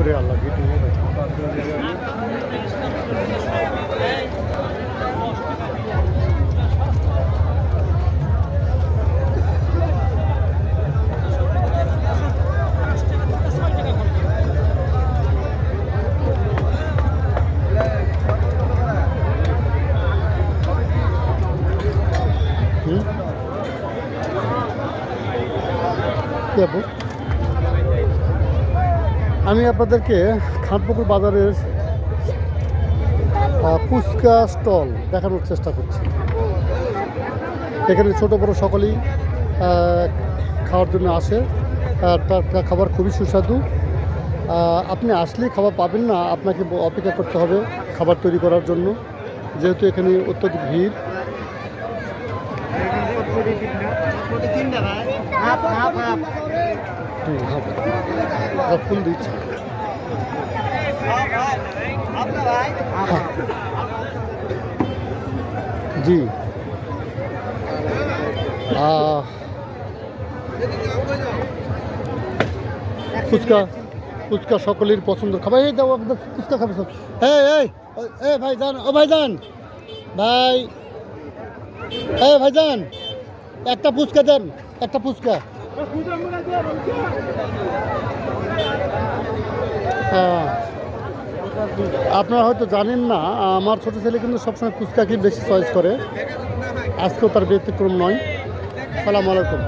ওরে আল্লাহ আপু? আমি আপনাদেরকে খানপুকুর বাজারের ফুচকা স্টল দেখানোর চেষ্টা করছি। এখানে ছোট বড় সকলেই খাওয়ার জন্য আসে। আর তার খাবার খুবই সুস্বাদু। আপনি আসলেই খাবার পাবেন না আপনাকে অপেক্ষা করতে হবে খাবার তৈরি করার জন্য। যেহেতু এখানে অত্যধিক ভিড়। ফুল দিচ্ছে। জি। ফুচকা ফুচকা সকলের পছন্দ। খাবার এই দাও আপনার ফুচকা খাবে সব। এই এই এই ভাই যান ও ভাই যান ভাই, এই ভাই যান একটা ফুচকা দেন, একটা ফুচকা। আপনারা হয়তো জানেন না, আমার ছোট ছেলে কিন্তু সবসময় ফুচকাকেই বেশি চয়েস করে। আজকেও তার ব্যতিক্রম নয়। সালাম আলাইকুম।